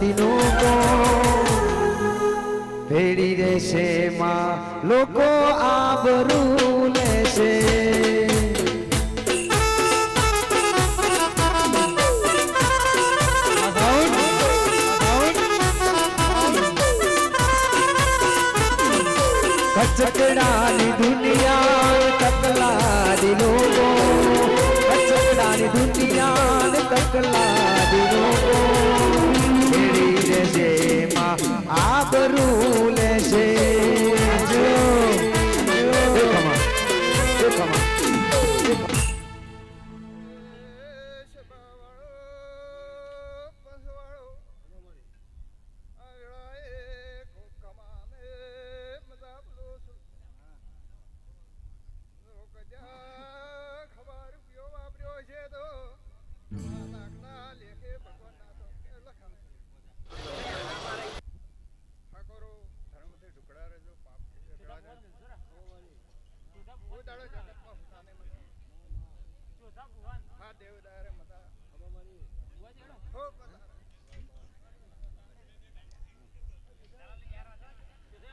જાતિનું કોણ? ભેડી રહેશે માં લોકો આબરૂ.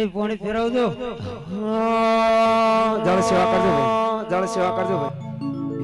એ પોણી ફેરવજો. જળ સેવા કરજો ભાઈ. જળ સેવા કરજો ભાઈ.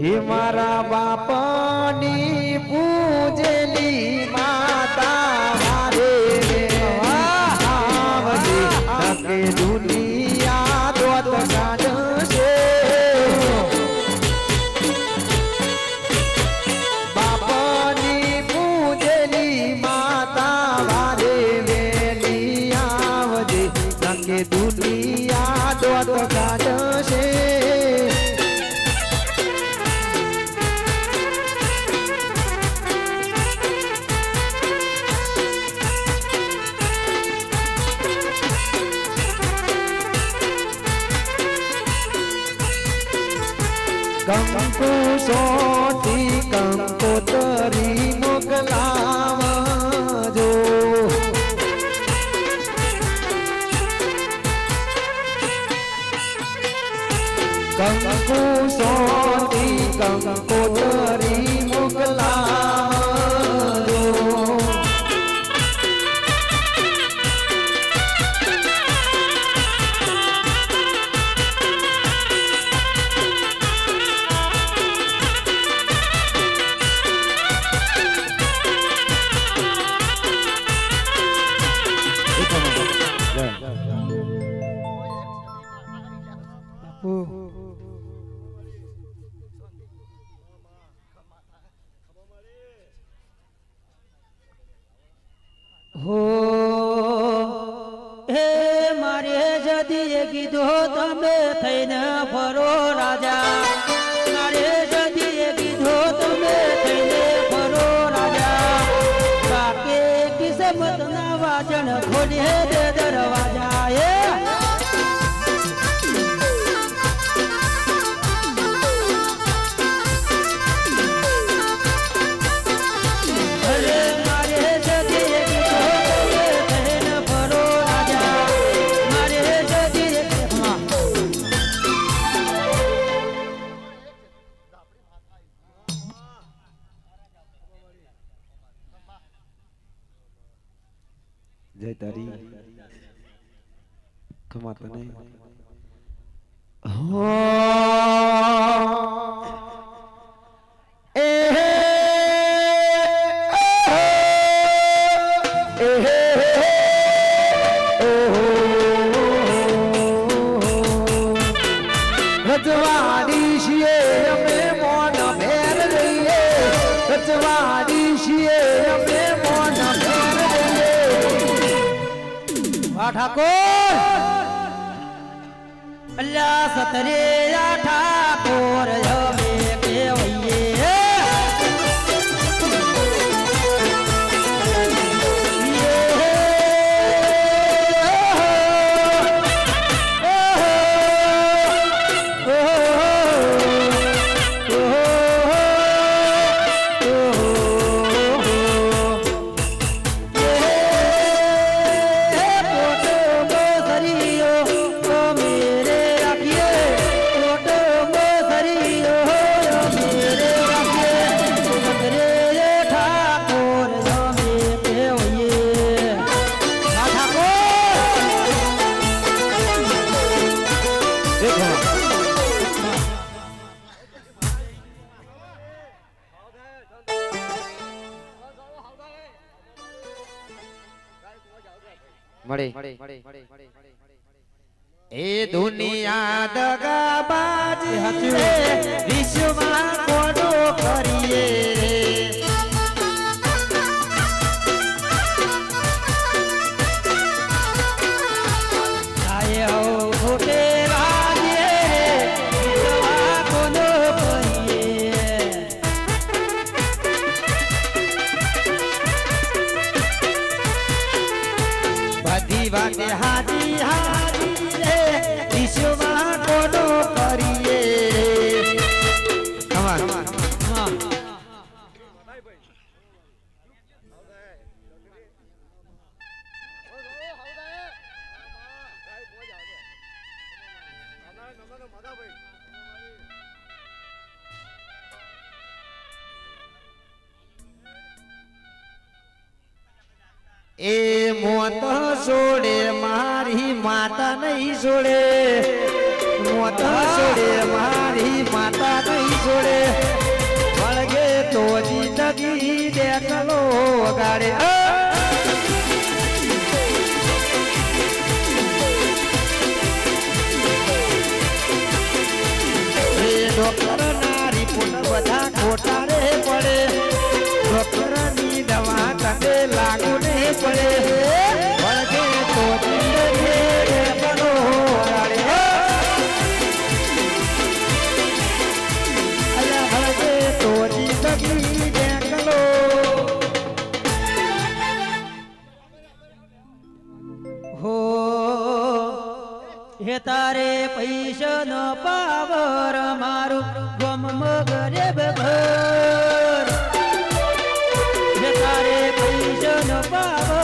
હે મારા બાપાની પૂજેલી મા કે દુનિયા દોટ ગાડશ હો હે મારે જદી કીધો તમે થઈને ફરો રાજા. જાય તારી ખમા તને હો. તરે માતા નહીં છોડે મોતા છોડે મારી માતા નહીં છોડે વળગે તો જિંદગી દેખલો વગાડે ના રિપોર્ટ બધા ખોટા રે પડે. ડોક્ટરની દવા કદે લાગુ હે તારે પૈસા નો પાવર મારું. ગમ મગરે ઘર હે તારે પૈસા નો પાવર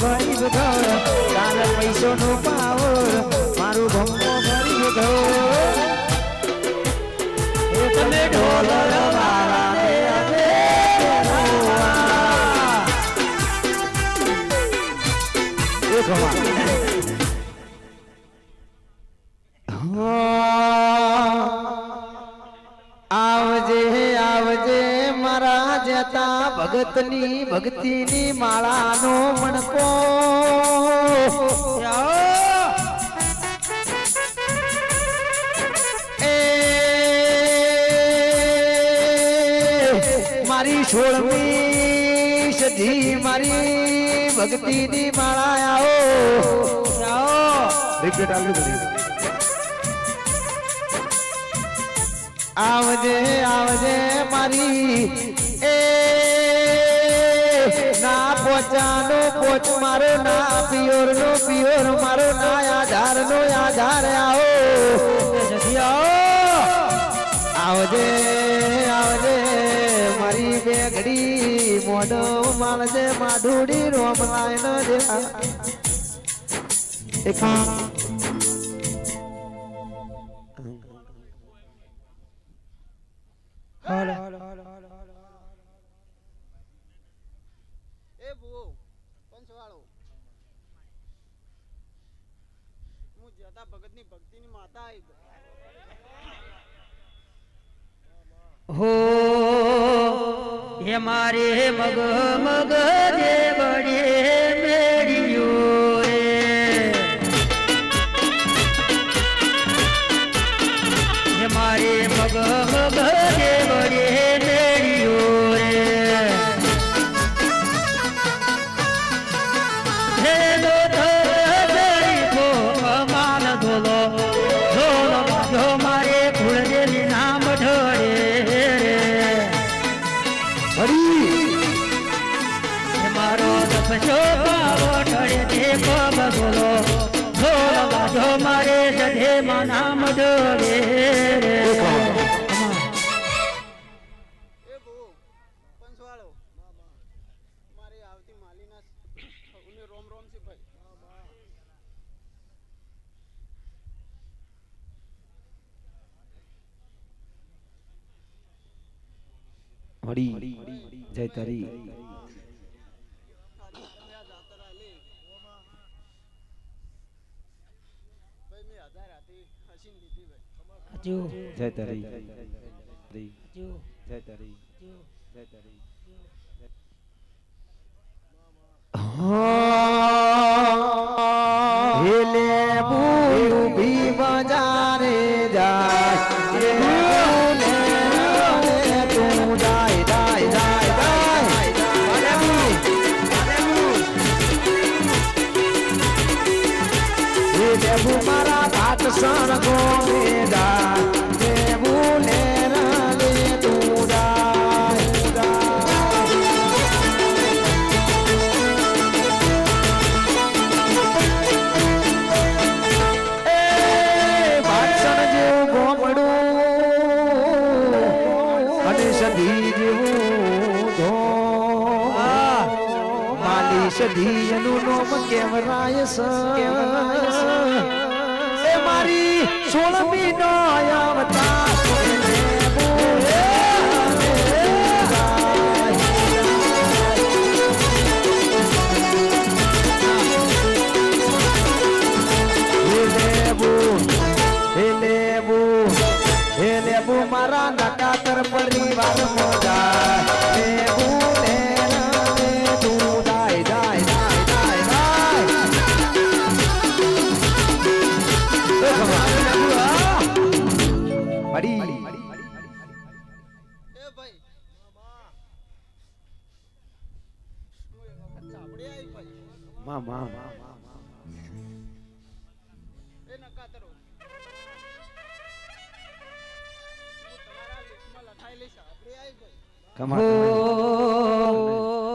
ગરીબ ઘર તાર પૈસો નો પાવર મારું ગમો ગરીબ ઘર તમે ભગતની ભક્તિની માળાનો મણકો. એ મારી સોળમી સધી મારી ભક્તિની માળા આવો. રિપીટ આવજે આવજે મારી એ પોચાનો પોચ મારો ના પિયોર નો પિયોર મારો ના આધાર નો આધાર આવો. આવજે આવજે, મારી બેગડી મોઢો માલજે માધુડી રોમલાય ન દે હું ની ભક્તિ ની માતા આવી હો હે મારે મગ મગ દે છે ભાઈ. વડી જય તારી. હજુ જય તારી. જો. જય તારી. જય તારી. હેલે બુબી બજારે જાય. રે બોલે તું જાય જાય જાય જાય એ દેવું મારા ભાત સણ ગોમે જાય દેવું ને રાલે તું જાય જાય એ ભાષણ જેવું ગોમડું અને સધી જેવું ધોમ માલી સધી એનું નોમ કેવરાય સ મારી સોળમી નો અવતાર મારા નકાતર પરિવાર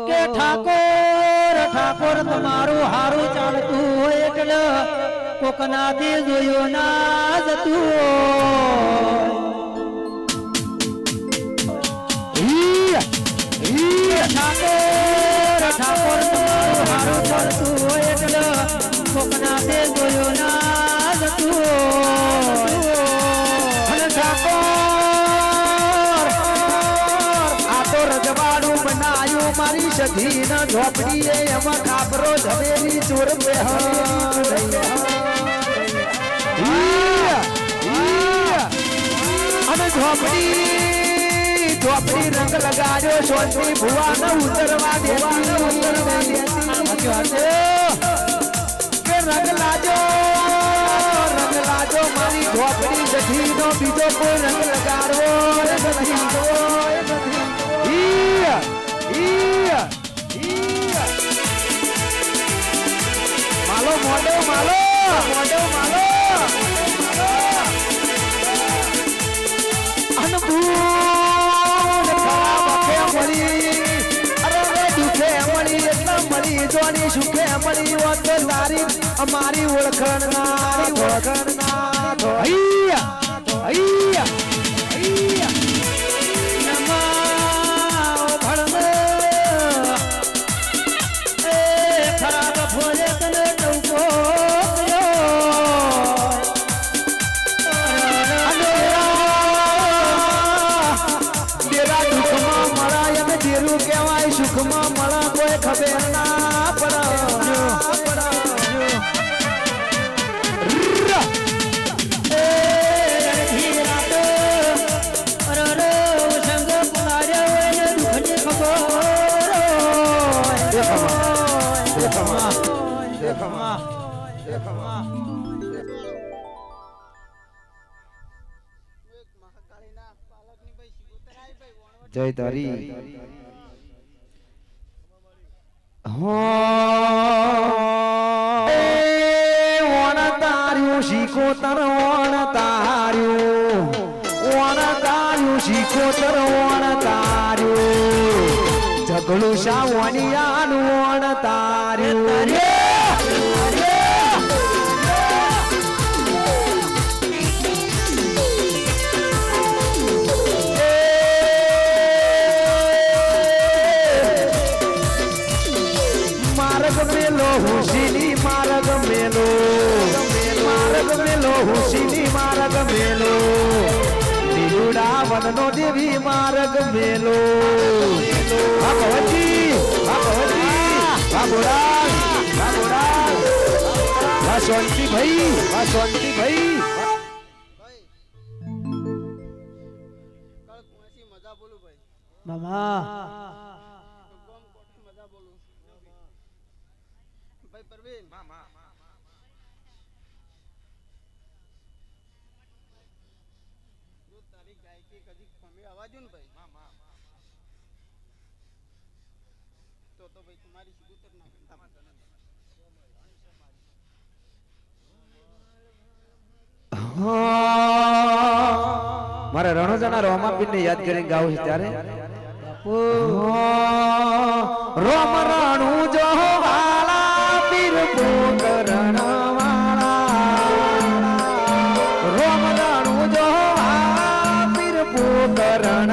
કે ઠાકોર ઠાકોર તમારું હારું ચાલતું હોય એટલે કોકના દે જોયો ના જતું હોય. જોયો ના જતું. અને ઠાકોર આ તો રજવાડું બનાયું મારી સધી ના ઝોપડીએ એમાં કાબરો ઝવેરી ચોર અને ઝોપડી ઝોપડી રંગ લગાડ્યો સોનથી ભુવા ને ઉતરવા દેવા ઉતરવા દેતી રંગ લાજો રંગ લાજો, મારી ઝોપડી જઠી નો બીજો કોઈ રંગ લગાડો માલો મોડો માલો મોડો માલો. જોની સુખે મળી હોત તારી અમારી ઓળખણ ના ઓળખણ ના જય તારી. વણ તાર્યું શીખોતર વણ તાર્યું વણ તાર્યું શીખોતર વણ તાર્યું ઝઘડું સાવણિયાનું વણ તાર્યું મનનો દેવી માર્ગ મેલો. આ ભવનજી આ ભવનજી આ બોરાલ આ બોરાલ આ શાંતિ ભાઈ આ શાંતિ ભાઈ. મામા ગોમ કોઠી મજા બોલું ભાઈ પરવીન જો તારી ગાયકી કદી ખમી આવાજો ને ભાઈ તો તો ભાઈ તમારી સિબુતર ના મારે રણોજાના રોમાપીર ને યાદ કરીને ગાવું છે ત્યારે? રોમ રાણુ જો વાલા પીર રોમ રાણુ જો પીર પોકરણ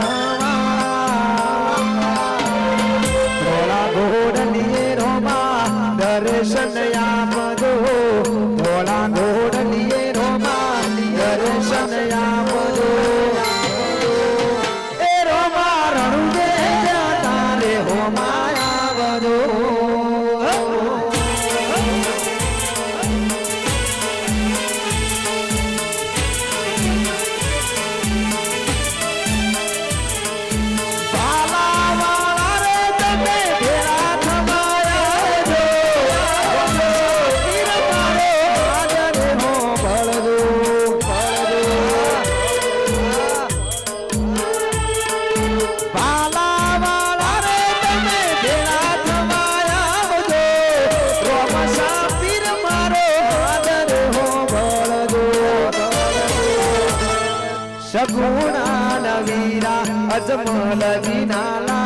शगुणा नवीरा अजमल दिनाला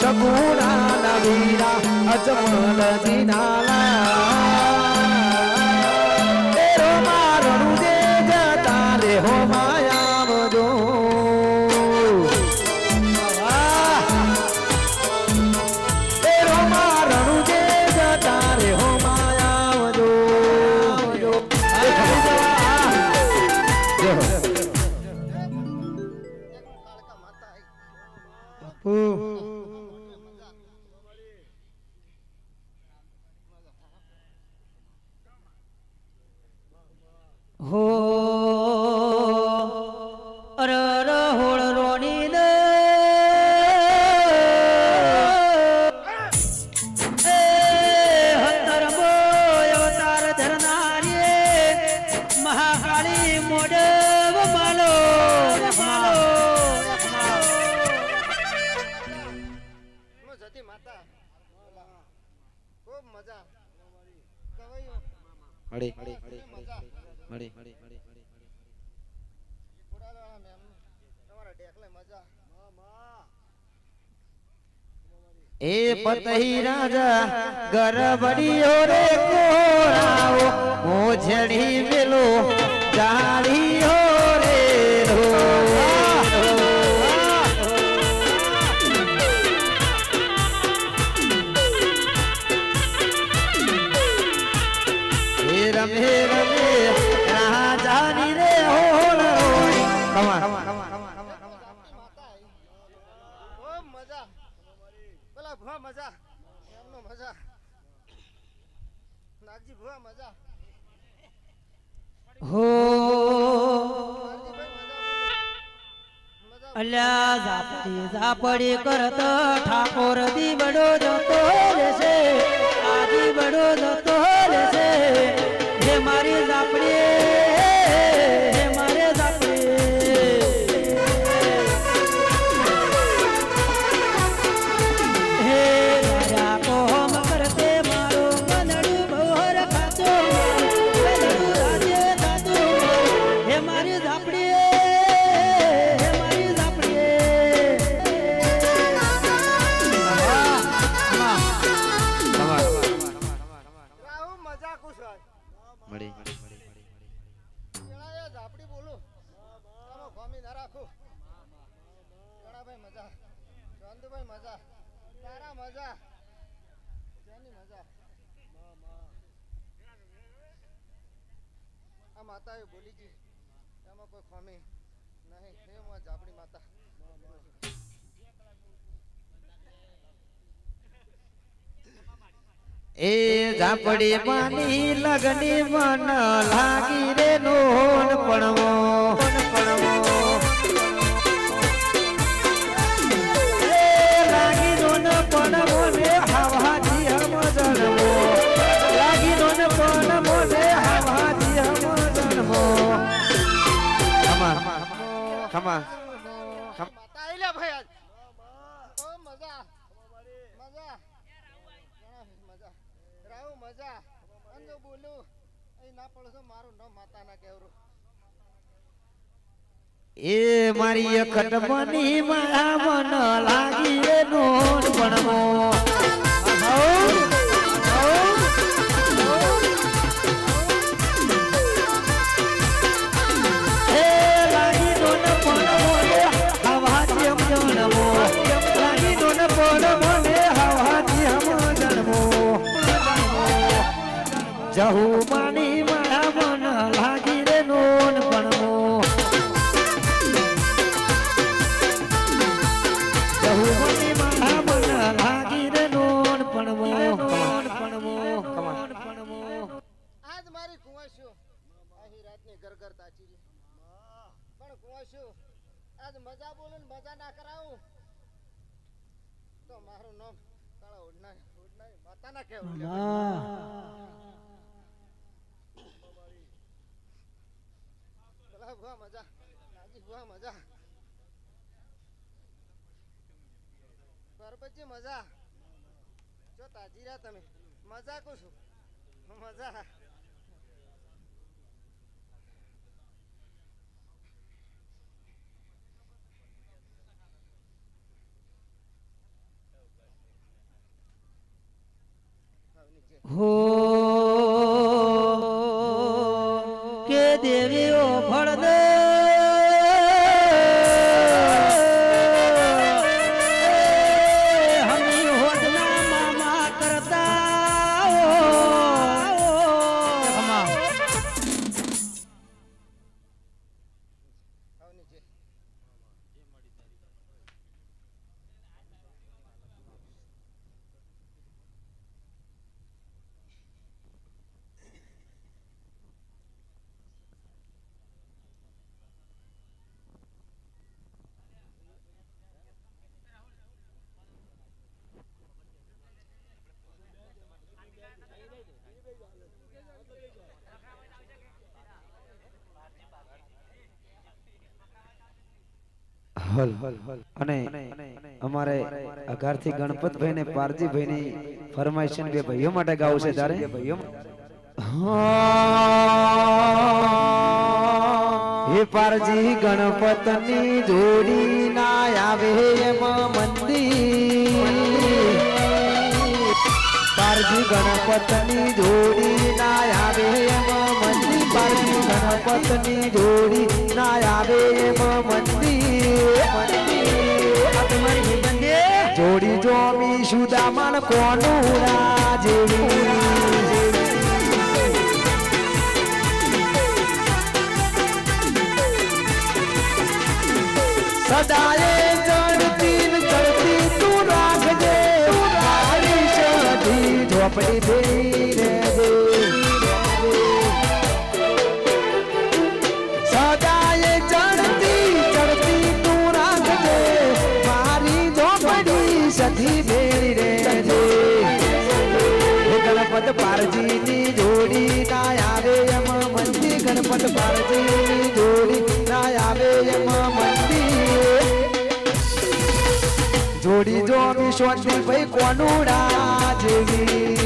शगुणा नवीरा अजमल दिनाला પતહી રાજા, ગરબડીઓ રે કોરાઓ મોજડી મેલો, જાળીઓ રે રમે રમે રાજાની રે હોળ રોણી કમા માતા આઈ ખૂબ મજા પેલા ભુવા મજા એમનો મજા નાગજી ભુવા મજા હો. અલ્યા ઝાપડી ઝાપડી કરત ઠાકોર દીવડો જતો રહેશે. મળી. ઝાપડી બોલું. આનો ખોમી ના રાખું. ગણાભાઈ મજા. ચાંદુભાઈ મજા. તારા મજા. જેની મજા. આ માતાએ બોલી જી. એમાં કોઈ ખોમી નહીં. એ ઝાપડી માતા. એ ઝાપડી માની લગની મન લાગી રે નોન પણવો. પણવો એ લાગી નોન બહુ મજા મજા. ઘણા મજા. મજા અંજો બોલું અહીં ના પડશો મારું ન માતા ના કેવરું એ મારી અખટ મની માયા મન લાગી રે નોન જહુ માની માયા મન લાગી રે નોન પણમો જહુ માની માળા મન લાગી રે નોન પણવો નોન પણવો નોન પણવો આજ મારી કુંવાસ્યો અહીં રાતની ગરગર તાચી રહી. પણ કુવાશ્યો આજ મજા બોલું ને મજા ના કરાવું. તો મારું નામ કાળા ઉડના ઉડના માતા ના. કેવું ભલા ભુવા મજા. રાજી ભુવા મજા. પરબતજી, મજા. જો તાજી રહ્યા તમે. મજા કો છું. મજા. હવે નીચે હો હલ અને અમારે અઘારથી ગણપતભાઈ ને પારજીભાઈ ની ફરમાઈશ બે ભાઈઓ માટે ગાવું છે તારે? ભાઈઓ હે પારજી, ગણપતની જોડી ના આવે એમ મંદિર પારજી, ગણપતની જોડી ના આવે એમ મંદિર પારજી ગણપતની જોડી ના આવે એમ મંદિર. જોડી જોમી સુદામન કોનું જેવી? સદાએ ચડતી ચડતી તું રાખજે ઝોપડી ભેરી ગણપત પારજી જોડી ના આવે એમ મંદી ગણપત પારજીની જોડી ના આવે એમ મંદી જોડી જો વિશ્વતી ભાઈ કોનું જેવી?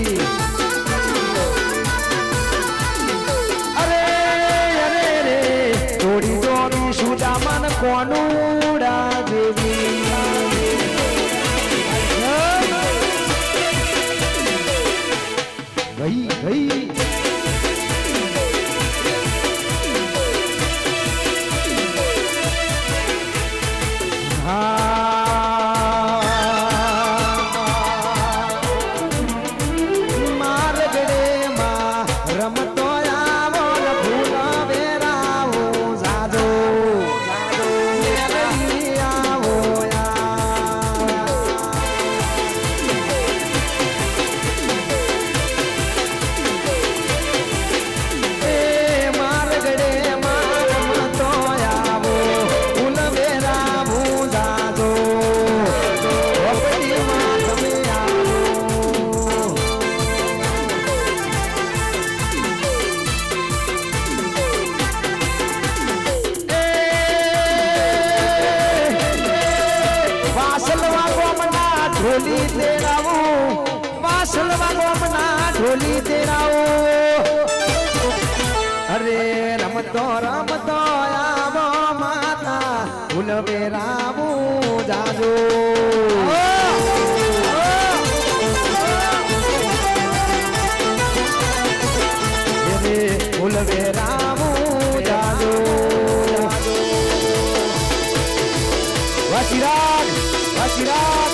ચિરાગ વાહ ચિરાગ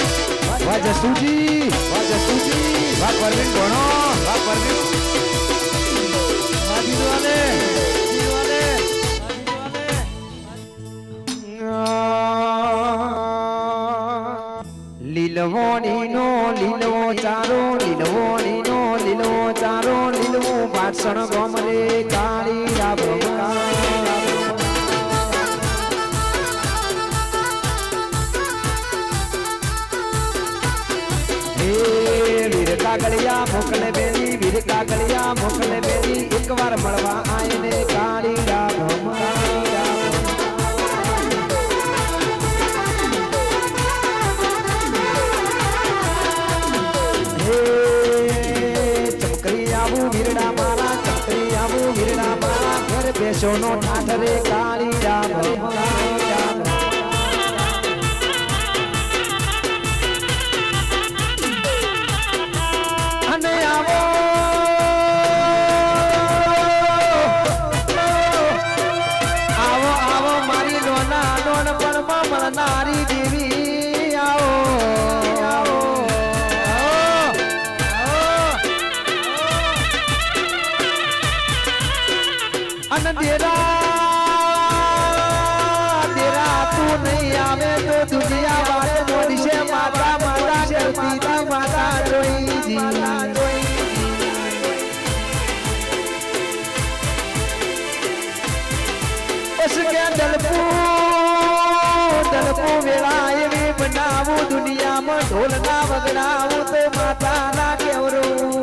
વાહ જસુજી વાહ જસુજી વાહ પરવીન ભણો વાહ પરવીન લીલવણી નો લીલવો ચારો લીલવણી નો લીલવો ચારો, લીલવું ભાષણ સોનો ઠાઠરે કાળી રામ. જમો વેળા એવી બનાવું દુનિયામાં ઢોલના વગડાવું તો માતાના કેવરું?